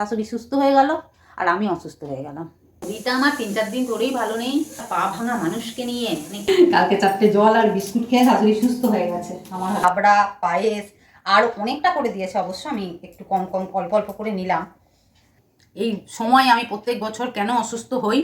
শাশুড়ি সুস্থ হয়ে গেল আর আমি অসুস্থ হয়ে গেলাম। রিতা আমার তিন চার দিন ধরেই ভালো নেই পা ভাঙা মানুষকে নিয়ে মানে কালকে চারটে জল আর বিস্কুট খেয়ে শাশুড়ি সুস্থ হয়ে গেছে। আমার হাবড়া পায়েস আর অনেকটা করে দিয়েছে অবশ্য আমি একটু কম কম অল্প অল্প করে নিলাম। এই সময় আমি প্রত্যেক বছর কেন অসুস্থ হই?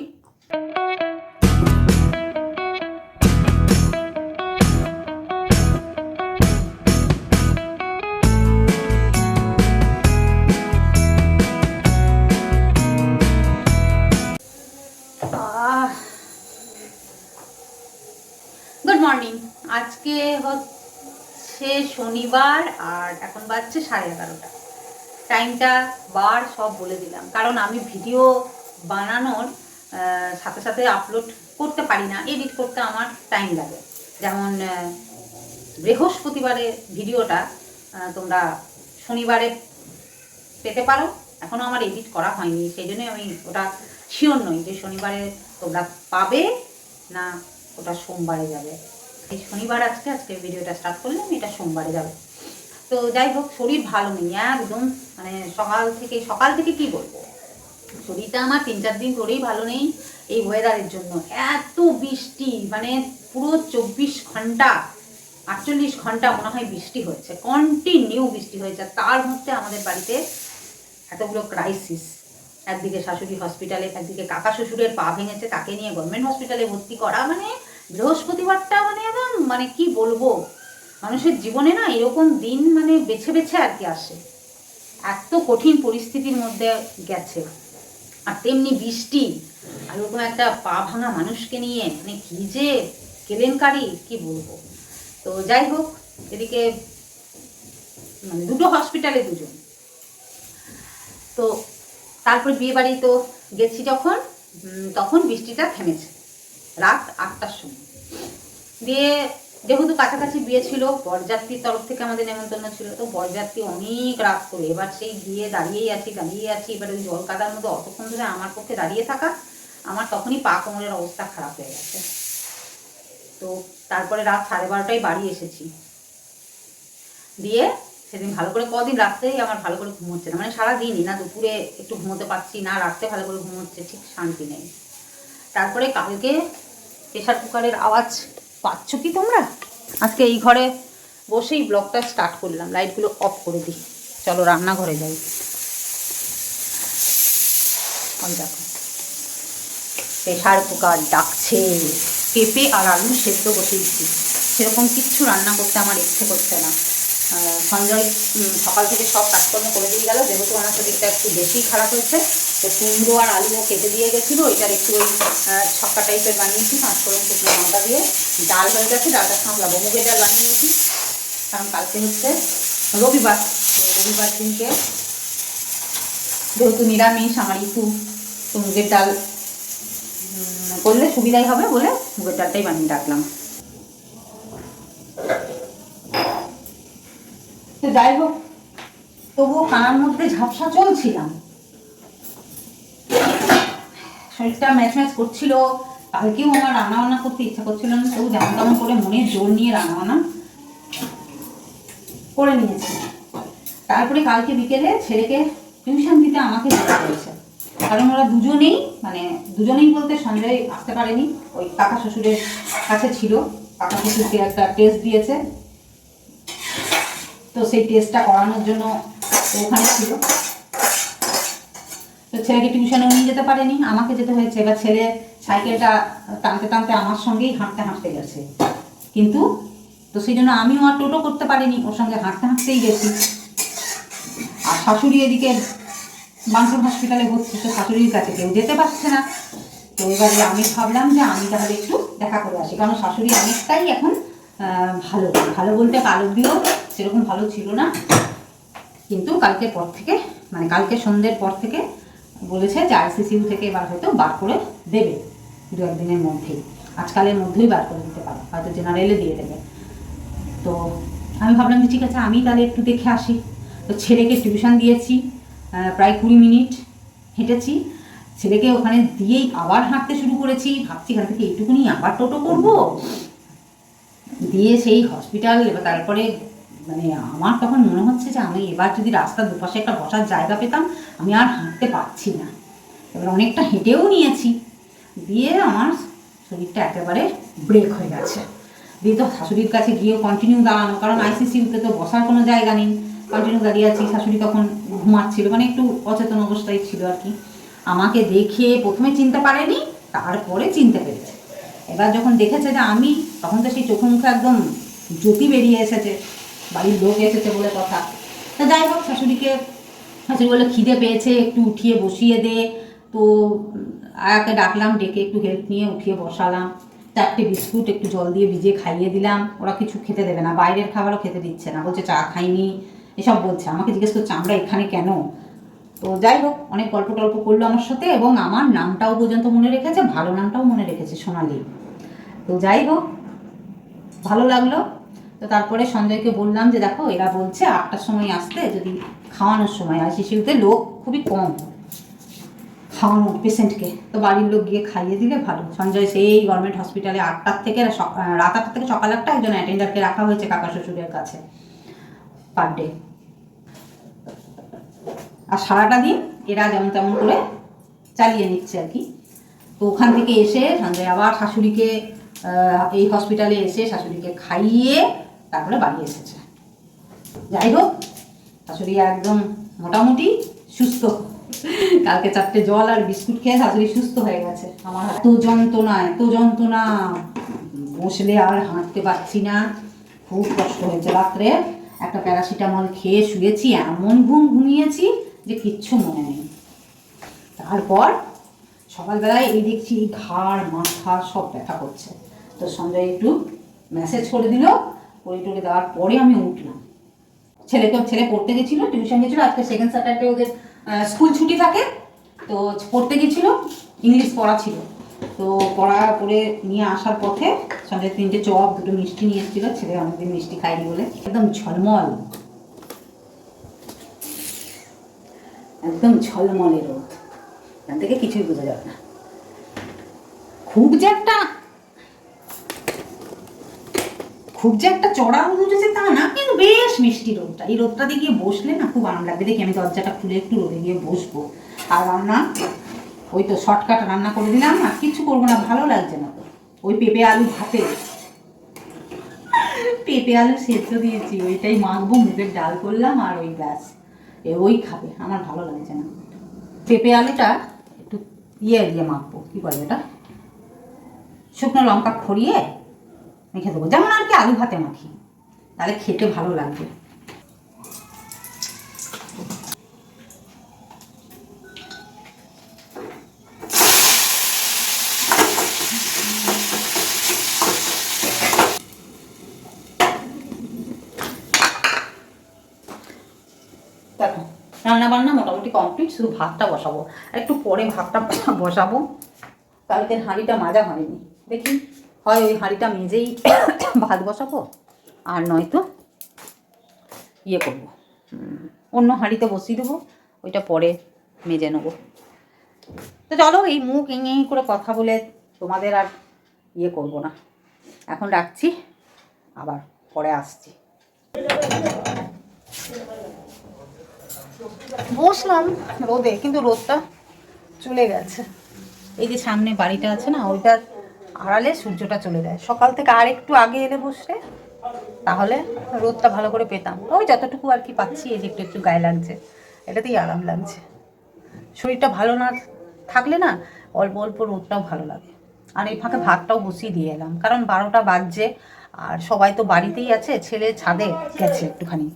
আজকে হচ্ছে শনিবার আর এখন বাজছে সাড়ে এগারোটা। টাইমটা বার সব বলে দিলাম। কারণ আমি ভিডিও বানানোর সাথে সাথে আপলোড করতে পারি না এডিট করতে আমার টাইম লাগে। যেমন আহ, বৃহস্পতিবারের ভিডিওটা তোমরা শনিবারে পেতে পারো। এখনও আমার এডিট করা হয়নি সেই জন্যই আমি ওটা শিওর নই যে শনিবারে তোমরা পাবে না ওটা সোমবারে যাবে। এই শনিবার আজকে আজকে ভিডিওটা স্টার্ট করলাম, এটা সোমবারে যাবে। তো যাই হোক, শরীর ভালো নেই, একদম। মানে সকাল থেকে সকাল থেকে কি বলব? শরীরটা আমার তিন চার দিন ধরেই ভালো নেই এই ওয়েদারের জন্য। এত বৃষ্টি মানে পুরো চব্বিশ ঘণ্টা, আটচল্লিশ ঘণ্টা মনে হয় বৃষ্টি হয়েছে। কন্টিনিউ বৃষ্টি হয়েছে। তার মধ্যে আমাদের বাড়িতে এতগুলো ক্রাইসিস একদিকে শাশুড়ি হসপিটালে একদিকে কাকা শ্বশুরের পা ভেঙেছে, তাকে নিয়ে গভর্নমেন্ট হসপিটালে ভর্তি করা। মানে বৃহস্পতিবারটা মানে একদম মানে কি বলব? মানুষের জীবনে না এরকম দিন মানে বেছে বেছে আর কি আসে। এত কঠিন পরিস্থিতির মধ্যে গেছে। আর তেমনি বৃষ্টি, আর ওরকম একটা পা ভাঙা মানুষকে নিয়ে মানে কি যে কেলেঙ্কারি, কি বলব? তো যাই হোক, এদিকে মানে দুটো হসপিটালে দুজন। তো তারপর বিয়ে বাড়ি তো গেছি যখন তখন বৃষ্টিটা থেমেছে। রাত আটটার সময়। দিয়ে যেহেতু কাছাকাছি বিয়ে ছিল, বরযাত্রীর তরফ থেকে আমাদের নেমন্তন্ন ছিল, তো বরযাত্রী অনেক রাত করে, এবার সেই গিয়ে দাঁড়িয়েই আছি দাঁড়িয়ে আছি, এবার ওই জল কাদার মধ্যে অতক্ষণ ধরে আমার পক্ষে দাঁড়িয়ে থাকা, আমার তখনই পা কোমরের অবস্থা খারাপ হয়ে গেছে। তো তারপরে রাত সাড়ে বারোটায় বাড়ি এসেছি। দিয়ে সেদিন ভালো করে কদিন রাত্রেই আমার ভালো করে ঘুম হচ্ছে না মানে সারাদিনই না, দুপুরে একটু ঘুমোতে পারছি না, রাত্রে ভালো করে ঘুম হচ্ছে, ঠিক শান্তি নেই। তারপরে কালকে প্রেশার কুকারের আওয়াজ পাচ্ছ কি তোমরা? আজকে এই ঘরে বসেই ব্লগটা স্টার্ট করলাম। লাইটগুলো অফ করে দিই। চলো রান্নাঘরে যাই। দেখো। প্রেশার কুকার ডাকছে। পেঁপে আর আলু সেদ্ধ বসিয়েছি সেরকম কিচ্ছু রান্না করতে আমার ইচ্ছে করছে না। সঞ্জয় সকাল থেকে সব কাজকর্ম করে দিয়ে গেল। যেহেতু আমার শরীরটা একটু বেশি খারাপ হয়েছে তো কুমড়ো আর আলুও কেটে দিয়ে গেছিল ওইটার একটু ওই ছক্কা টাইপের বানিয়েছি পাঁচফোড়ন শুকনো লঙ্কা দিয়ে। ডাল হয়ে গেছে, ডালটা সামলাবো। মুগের ডাল বানিয়েছি, কারণ কালকে হচ্ছে রবিবার রবিবার দিনকে যেহেতু নিরামিষ, আমার একটু মুগের ডাল করলে সুবিধাই হবে বলে মুগের ডালটাই বানিয়ে রাখলাম। যাই হোক, তবুও কানার মধ্যে ঝাপসা চলছিলাম। শরীরটা ম্যাচ ম্যাচ করছিল। কালকেও আমার রান্না বান্না করতে ইচ্ছা করছিল না, তবু যেমন তেমন করে মনে জোর নিয়ে রান্না বান্না করে নিয়েছি। তারপরে কালকে বিকেলে ছেলেকে টিউশন দিতে আমাকে যেতে হয়েছে। কারণ ওরা দুজনেই মানে দুজনেই বলতে সঞ্জয় আসতে পারেনি, ওই কাকা শ্বশুরের কাছে ছিল। কাকা শ্বশুরকে একটা টেস্ট দিয়েছে। তো সেই টেস্টটা করানোর জন্য ওখানে ছিল। তো ছেলেকে টিউশনেও নিয়ে যেতে পারেনি। আমাকে যেতে হয়েছে। এবার ছেলে সাইকেলটা টানতে টানতে আমার সঙ্গেই হাঁটতে হাঁটতে গেছে। কিন্তু তো সেই জন্য আমিও আর টোটো করতে পারিনি। ওর সঙ্গে হাঁটতে হাঁটতেই গেছি। আর শাশুড়ি এদিকে বাঙ্কুর হসপিটালে ভর্তি। তো শাশুড়ির কাছে কেউ যেতে পারছে না। তো এবারে আমি ভাবলাম যে আমি তাহলে একটু দেখা করে আসি। কারণ শাশুড়ি অনেকটাই এখন ভালো। ভালো বলতে কাল অব্দিও সেরকম ভালো ছিল না। কিন্তু কালকের পর থেকে মানে কালকে সন্ধ্যের পর থেকে বলেছে যে আইসিসিউ থেকে এবার হয়তো বার করে দেবে দু একদিনের মধ্যেই। আজকালের মধ্যেই বার করে দিতে পারে, হয়তো জেনারেলে দিয়ে দেবে। তো আমি ভাবলাম যে ঠিক আছে, আমি তাহলে একটু দেখে আসি। তো ছেলেকে টিউশন দিয়েছি প্রায় কুড়ি মিনিট হেঁটেছি। ছেলেকে ওখানে দিয়েই আবার হাঁটতে শুরু করেছি। ভাবছি এখান থেকে এইটুকুনি আবার টোটো করব। দিয়ে সেই হসপিটাল এবার তারপরে মানে আমার তখন মনে হচ্ছে যে আমি এবার যদি রাস্তার দুপাশে একটা বসার জায়গা পেতাম, আমি আর হাঁটতে পারছি না। এবার অনেকটা হেঁটেও নিয়েছি। দিয়ে আমার শরীরটা একেবারে ব্রেক হয়ে গেছে। দিয়ে তো শাশুড়ির কাছে গিয়েও কন্টিনিউ দাঁড়ানো, কারণ আইসিসিউতে তো বসার কোনো জায়গা নেই। কন্টিনিউ দাঁড়িয়ে আছি, শাশুড়ি তখন ঘুমাচ্ছিল মানে একটু অচেতন অবস্থায় ছিল আর কি। আমাকে দেখে প্রথমে চিনতে পারেনি, তারপরে চিনতে পেরেছে। এবার যখন দেখেছে যে আমি, তখন তো সেই চোখে মুখে একদম জ্যোতি বেরিয়ে এসেছে। বাড়ির লোক এসেছে বলে কথা। তা যাই হোক, শাশুড়িকে, শাশুড়ি বলে খিদে পেয়েছে, একটু উঠিয়ে বসিয়ে দে। তো আয়াকে ডাকলাম, ডেকে একটু হেল্প নিয়ে উঠিয়ে বসালাম। চারটে বিস্কুট, একটু জল দিয়ে ভিজিয়ে খাইয়ে দিলাম। ওরা কিছু খেতে দেবে না, বাইরের খাবারও খেতে দিচ্ছে না। বলছে, চা খাইনি, এসব বলছে। আমাকে জিজ্ঞেস করছে, আমরা এখানে কেন? তো যাই হোক, অনেক গল্প টল্প করল আমার সাথে এবং আমার নামটাও পর্যন্ত মনে রেখেছে, ভালো নামটাও মনে রেখেছে সোনালি। তো যাই হোক, ভালো লাগল। তো তারপরে সঞ্জয়কে বললাম যে, দেখো, এরা বলছে আটটার সময় আসতে, যদি খাওয়ানোর সময় আর শিশুতে লোক খুবই কম। খাওয়ানো পেশেন্টকে। তো বাড়ির লোক গিয়ে খাইয়ে দিলে ভালো। সঞ্জয় সেই গভর্নমেন্ট হসপিটালে আটটার থেকে রাত আটটা থেকে সকাল আটটা একজন অ্যাটেন্ডারকে রাখা হয়েছে কাকা শ্বশুরের কাছে পার ডে। আর সারাটা দিন এরা যেমন তেমন করে চালিয়ে নিচ্ছে আর কি। তো ওখান থেকে এসে সঞ্জয় আবার শাশুড়িকে এই হসপিটালে এসে শাশুড়িকে খাইয়ে তারপরে বাড়ি এসেছে। যাই হোক, শাশুড়ি একদম মোটামুটি সুস্থ। কালকে চারটে জল আর বিস্কুট খেয়ে শাশুড়ি সুস্থ হয়ে গেছে। আমার এত যন্ত্রণা এত যন্ত্রণা। বসলে আর হাঁটতে পারছি না। খুব কষ্ট হয়েছে রাত্রে। একটা প্যারাসিটামল খেয়ে শুয়েছি, এমন ঘুম ঘুমিয়েছি যে কিচ্ছু মনে নেই। তারপর সকালবেলায় এই দেখছি ঘাড়, মাথা সব ব্যথা করছে। তো সঞ্জয় একটু মেসেজ করে দিল করে টরে দেওয়ার পরে আমি উঠলাম। ছেলেকে ছেলে পড়তে গেছিল টিউশন গেছিল, আজকে সেকেন্ড স্যাটারডে ওদের স্কুল ছুটি থাকে। তো পড়তে গেছিল ইংলিশ পড়া ছিল। তো পড়া করে নিয়ে আসার পথে সঙ্গে তিনটে চপ, দুটো মিষ্টি নিয়ে এসেছিল। ছেলে অনেকদিন মিষ্টি খাইনি বলে একদম ঝলমল। একদম ঝলমলে রোদ। এখান থেকে কিছুই বোঝা যাবে না। খুব যে একটা খুব যে একটা চড়া রোদ উঠেছে তা না, কিন্তু বেশ মিষ্টি রোদটা। এই রোদটাতে গিয়ে বসলে না খুব আরাম লাগবে। দেখি আমি দরজাটা খুলে একটু রোদে গিয়ে বসবো। আর রান্না, ওই তো শর্টকাট রান্না করে দিলাম আর কিছু করব না, ভালো লাগছে না তো। ওই পেঁপে আলু ভাতে। পেঁপে আলু সেদ্ধ দিয়েছি, ওইটাই মাখবো, মুগের ডাল করলাম আর ওই ব্যাস। এ ওই খাবে, আমার ভালো লাগছে না। পেঁপে আলুটা একটু ইয়ে দিয়ে মাখবো, কী বলে এটা শুকনো লঙ্কা খড়িয়ে মেখে দেবো। যেমন আর কি আলু ভাতে মাখি। তাহলে খেতে ভালো লাগবে। রান্না বান্না মোটামুটি কমপ্লিট, শুধু ভাতটা বসাবো। একটু পরে ভাতটা বসাবো। কালকের হাঁড়িটা মাজা হয়নি। দেখি। হয় ওই হাঁড়িটা মেজেই ভাত বসাবো, আর নয়তো ইয়ে করব। অন্য হাঁড়িতে বসিয়ে দেবো, ওইটা পরে মেজে নেব। তো চলো এই মুখ এঁয়ে করে কথা বলে তোমাদের আর ইয়ে করব না। এখন রাখছি, আবার পরে আসছি। বসলাম রোদে, কিন্তু রোদটা চলে গেছে। এই যে সামনে বাড়িটা আছে না, ওইটার আড়ালে সূর্যটা চলে যায়। সকাল থেকে আর একটু আগে এলে বসলে তাহলে রোদটা ভালো করে পেতাম। ওই যতটুকু আর কি পাচ্ছি, এই যে একটু একটু গায়ে লাগছে। এটাতেই আরাম লাগছে। শরীরটা ভালো না থাকলে না, অল্প অল্প রোদটাও ভালো লাগে। আর এই ফাঁকে ভাতটাও বসিয়ে দিয়ে এলাম। কারণ বারোটা বাজছে, আর সবাই তো বাড়িতেই আছে, ছেলে ছাদে গেছে একটুখানি।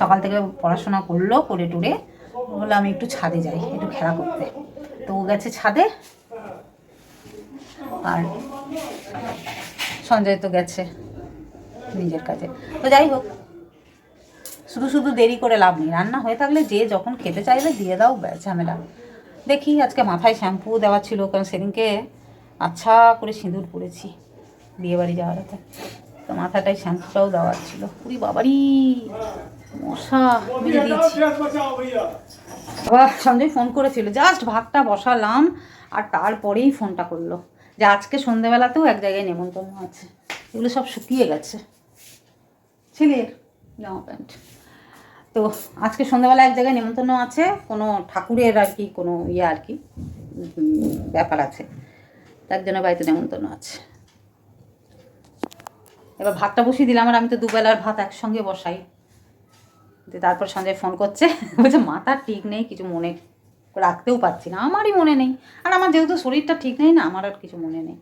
সকাল থেকে পড়াশোনা করল, করে টুরে। বলল আমি একটু ছাদে যাই, একটু খেলা করতে। তো ও গেছে ছাদে আর সঞ্জয় তো গেছে নিজের কাজে। তো যাই হোক, শুধু শুধু দেরি করে লাভ নেই। রান্না হয়ে থাকলে যে যখন খেতে চাইবে দিয়ে দাও ঝামেলা। দেখি আজকে মাথায় শ্যাম্পু দেওয়া ছিল, কারণ সেদিনকে আচ্ছা করে সিঁদুর পরেছি বিয়ে বাড়ি যাওয়ার আগে। তো মাথাটায় শ্যাম্পুটাও দেওয়ার ছিল। পুরি বাবারই মশা দিয়েছি। সঞ্জয় ফোন করেছিল, জাস্ট ভাতটা বসালাম, আর তারপরেই ফোনটা করল। যে আজকে সন্ধেবেলাতেও এক জায়গায় নেমন্তন্ন আছে। এগুলো সব শুকিয়ে গেছে। ছেলের জামা প্যান্ট। তো আজকে সন্ধ্যাবেলা এক জায়গায় নেমন্তন্ন আছে, কোনো ঠাকুরের আর কি, কোনো ইয়ে আর কি ব্যাপার আছে। তার জন্য বাড়িতে নেমন্তন্ন আছে। এবার ভাতটা বসিয়ে দিলাম, আর আমি তো দুবেলার ভাত একসঙ্গে বসাই। তারপর সঞ্জয় ফোন করছে। বলছে মাথা ঠিক নেই, কিছু মনে রাখতেও পারছি না। আমারই মনে নেই। আর আমার যেহেতু শরীরটা ঠিক নেই না আমার আর কিছু মনে নেই।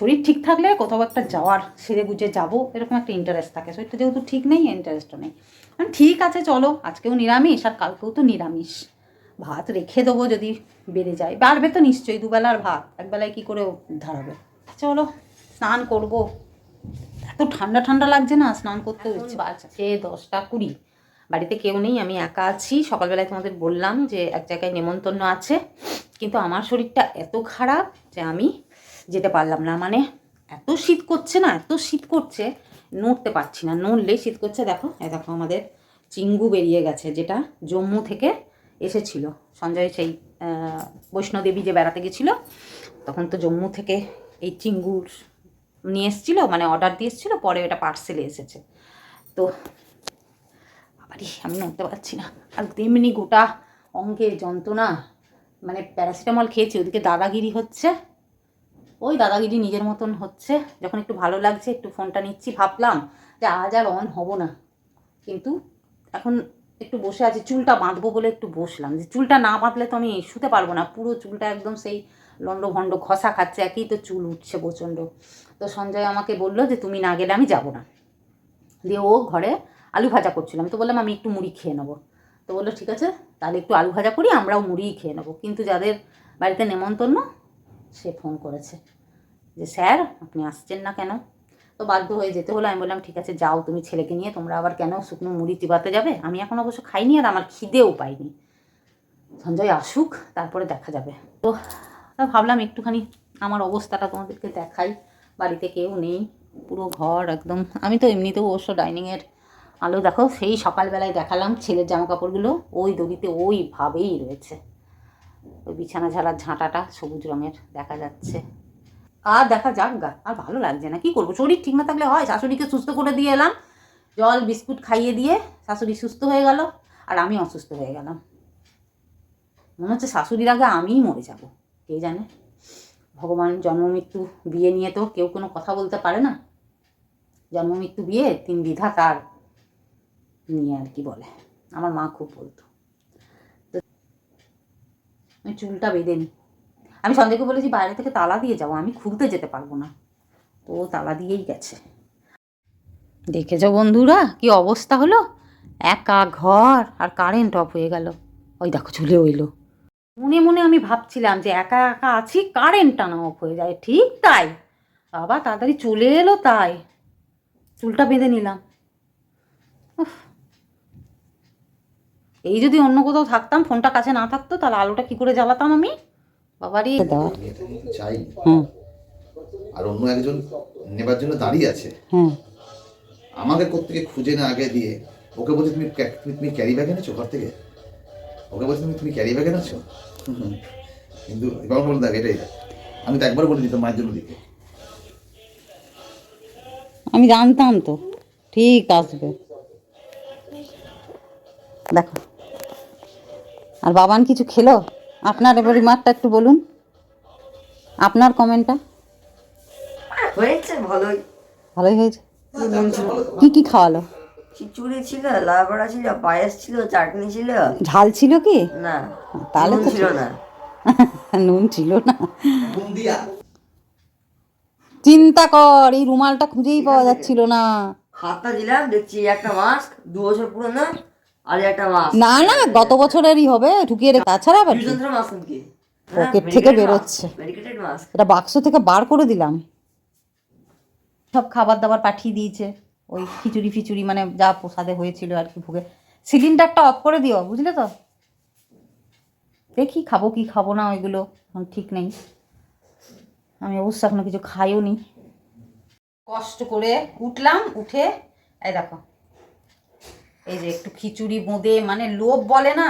শরীর ঠিক থাকলে কোথাও একটা যাওয়ার সেরে গুজে যাব এরকম একটা ইন্টারেস্ট থাকে। শরীরটা যেহেতু ঠিক নেই ইন্টারেস্টও নেই। আমি ঠিক আছে চলো। আজকেও নিরামিষ আর কালকেও তো নিরামিষ। ভাত রেখে দেবো যদি বেড়ে যায়। বাড়বে তো নিশ্চয়ই দুবেলার ভাত। একবেলায় কী করে উদ্ধার হবে চলো স্নান করব। এত ঠান্ডা ঠান্ডা লাগছে না স্নান করতেও ইচ্ছে বাজছে দশটা কুড়ি। বাড়িতে কেউ নেই, আমি একা আছি। সকালবেলায় তোমাদের বললাম যে এক জায়গায় নেমন্তন্ন আছে। কিন্তু আমার শরীরটা এত খারাপ যে আমি যেতে পারলাম না। মানে এত শীত করছে না, এত শীত করছে, নড়তে পারছি না। নড়লে শীত করছে, দেখো দেখো আমাদের চিঙ্গু বেরিয়ে গেছে, যেটা জম্মু থেকে এসেছিল। সঞ্জয় সেই বৈষ্ণোদেবী যে বেড়াতে গেছিল, তখন তো জম্মু থেকে এই চিঙ্গুর নিয়ে এসেছিল মানে অর্ডার দিয়ে এসেছিল, পরে ওটা পার্সেলে এসেছে। তো বাবারি আমি নড়তে পারছি না। আর তেমনি গোটা অঙ্গের যন্ত্রণা মানে প্যারাসিটামল খেয়েছি, ওদিকে দাদাগিরি হচ্ছে। ওই দাদাগিরি নিজের মতন হচ্ছে। যখন একটু ভালো লাগছে, একটু ফোনটা নিচ্ছি, ভাবলাম যে আজ আর অন হব না। কিন্তু এখন একটু বসে আছি, চুলটা বাঁধবো বলে একটু বসলাম। যে চুলটা না বাঁধলে তো আমি শুতে পারব না। পুরো চুলটা একদম সেই লন্ড ভণ্ড খসা খাচ্ছে, একই তো চুল উঠছে প্রচণ্ড। তো সঞ্জয় আমাকে বলল যে, তুমি না গেলে আমি যাব না। দিয়ে ও ঘরে আলু ভাজা করছিলাম তো বললাম, আমি একটু মুড়ি খেয়ে নেব। তো বলল, ঠিক আছে, তাহলে একটু আলু ভাজা করি, আমরাও মুড়িই খেয়ে নেব। কিন্তু যাদের বাড়িতে নেমন্তন্ন, সে ফোন করেছে যে, স্যার, আপনি আসছেন না কেন? তো বাধ্য হয়ে যেতে হলো। আমি বললাম, ঠিক আছে, যাও, তুমি ছেলেকে নিয়ে, তোমরা আবার কেন শুকনো মুড়ি চিবাতে যাবে? আমি এখন অবশ্য খাইনি আর আমার খিদেও পাইনি। সঞ্জয় আসুক, তারপরে দেখা যাবে। তো ভাবলাম, একটুখানি আমার অবস্থাটা তোমাদেরকে দেখাই। বাড়িতে কেউ নেই, পুরো ঘর একদম আমি তো এমনিতেও অবশ্য ডাইনিংয়ের আলো দেখো, সেই সকালবেলায় দেখালাম ছেলের জামা কাপড়গুলো ওই দড়িতে ওইভাবেই রয়েছে। ওই বিছানা ঝাড়ার ঝাঁটাটা সবুজ রঙের, দেখা যাচ্ছে। আর দেখা যাক, গা, আর ভালো লাগছে না। কি করব? শরীর ঠিক না থাকলে হয়? শাশুড়িকে সুস্থ করে দিয়ে এলাম। জল, বিস্কুট খাইয়ে দিয়ে শাশুড়ি সুস্থ হয়ে গেল, আর আমি অসুস্থ হয়ে গেলাম। মনে হচ্ছে শাশুড়ির আগে আমিই মরে যাব। কে জানে? ভগবান জন্ম, মৃত্যু, বিয়ে নিয়ে তো কেউ কোনো কথা বলতে পারে না। জন্ম, মৃত্যু, বিয়ে, তিন বিধা তার। নিয়ে আর কি বলে। আমার মা খুব বলতো। আমি চুলটা বেঁধে নিই আমি সঞ্জয়কে বলেছি, বাইরে থেকে তালা দিয়ে যাব আমি খুলতে যেতে পারব না। তো ও তালা দিয়েই গেছে। দেখেছ বন্ধুরা কি অবস্থা হলো? একা ঘর আর কারেন্ট অফ হয়ে গেল। ওই দেখো চলে ওইলো মনে মনে আমি ভাবছিলাম যে একা একা আছি কারেন্ট টানা অফ হয়ে যায়। ঠিক তাই। বাবা তাড়াতাড়ি চলে এলো তাই। চুলটা বেঁধে নিলাম। উফ। এই যদি অন্য কোথাও থাকতাম ফোনটা কাছে না থাকতো তাহলে আলোটা কি করে জ্বালাতাম আমি? বাবারই দেওয়ার চাই। হ্যাঁ আর অন্য একজন নেবার জন্য দাঁড়িয়ে আছে। হ্যাঁ আমাকে কোথেকে খুঁজে না আগে দিয়ে ওকে বলছে তুমি তুমি তুমি ক্যারি ব্যাগ এনেছো ঘর থেকে? ওকে বলছে তুমি তুমি ক্যারি ব্যাগ এনেছো? হুম। কিন্তু এবার বলে দেখ এটাই আমি তো একবার বলে দিতাম মায়ের জন্য দিতে। আমি জানতাম তো। ঠিক আসবে। দেখো। আর বাবান কিছু খেলো? আপনার এবার রিমার্কটা একটু বলুন। আপনার কমেন্টটা হয়েছে ভালোই। ভালোই হয়েছে? কি কি খাওয়ালো? খিচুড়ি ছিল লাবড়া ছিল পায়েস ছিল চাটনি ছিল। ঝাল ছিল কি? না তাহলে তো ছিল না। নুন ছিল না। চিন্তা কর এই রুমালটা খুঁজেই পাওয়া যাচ্ছিল না। হাতটা দিলাম দেখছি একটা মাস্ক দু বছর পুরনো। আর একটা মাস্ক না না গত বছরেরই হবে ঢুকিয়ে রেখে তাছাড়া আবার? কি? পকেট থেকে বেরোচ্ছে। এটা বাক্স থেকে বার করে দিলাম। সব খাবার দাবার পাঠিয়ে দিয়েছে। ওই খিচুড়ি ফিচুড়ি মানে যা প্রসাদে হয়েছিল আর কি ভোগে। সিলিন্ডারটা অফ করে দিও বুঝলে তো? দেখি খাব কি খাব না ওইগুলো এখন ঠিক নেই। আমি অবশ্য এখনও কিছু খাইও নি কষ্ট করে উঠলাম উঠে এই দেখো এই যে একটু খিচুড়ি বোঁদে মানে লোভ বলে না?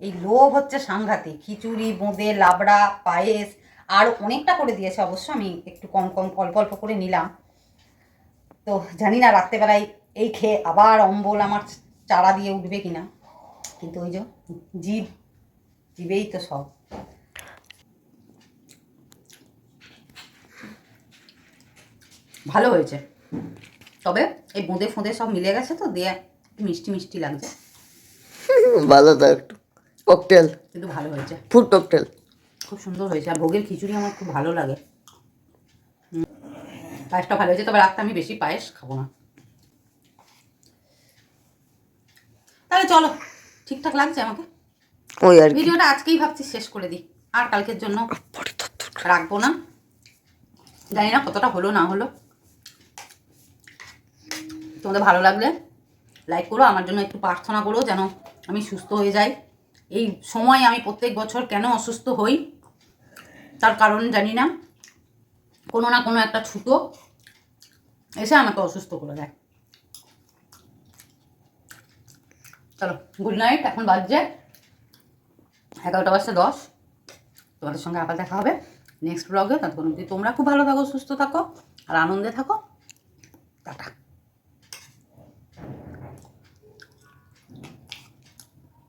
এই লোভ হচ্ছে সাংঘাতিক। খিচুড়ি বোঁদে, লাবড়া, পায়েস, আর অনেকটা করে দিয়েছে অবশ্য, আমি একটু কম কম অল্প অল্প করে নিলাম। তো জানি না, রাত্রেবেলায় এই খেয়ে আবার অম্বল আমার চারা দিয়ে উঠবে কিনা। কিন্তু ওই যে জীব, জীবেই তো সব। ভালো হয়েছে। তবে এই বোঁদে ফোঁদে সব মিলে গেছে তো, দিয়ে একটু মিষ্টি মিষ্টি লাগছে। ভালো তো একটু। ককটেল কিন্তু ভালো হয়েছে। ফুড ককটেল খুব সুন্দর হয়েছে। আর ভোগের খিচুড়ি আমার খুব ভালো লাগে। পায়েসটা ভালো হয়েছে তবে রাখতে আমি বেশি পায়েস খাব না। তাহলে চলো ঠিকঠাক লাগছে আমাকে? ওই আর ভিডিওটা আজকেই ভাবছি শেষ করে দিই। আর কালকের জন্য রাখব না। জানি না কতটা হলো না হলো। তোমাদের ভালো লাগলে লাইক করো, আমার জন্য একটু প্রার্থনা করো যেন আমি সুস্থ হয়ে যাই। এই সময় আমি প্রত্যেক বছর কেন অসুস্থ হই? তার কারণ জানি না। কোনো না কোনো একটা ছুতো এসে আমাকে অসুস্থ করে দেয়। চলো গুড নাইট এখন বাজছে এগারোটা বাজছে দশ। তোমাদের সঙ্গে আবার দেখা হবে নেক্সট ব্লগে ততক্ষণ অবধি তোমরা খুব ভালো থাকো, সুস্থ থাকো, আর আনন্দে থাকো। টাটা।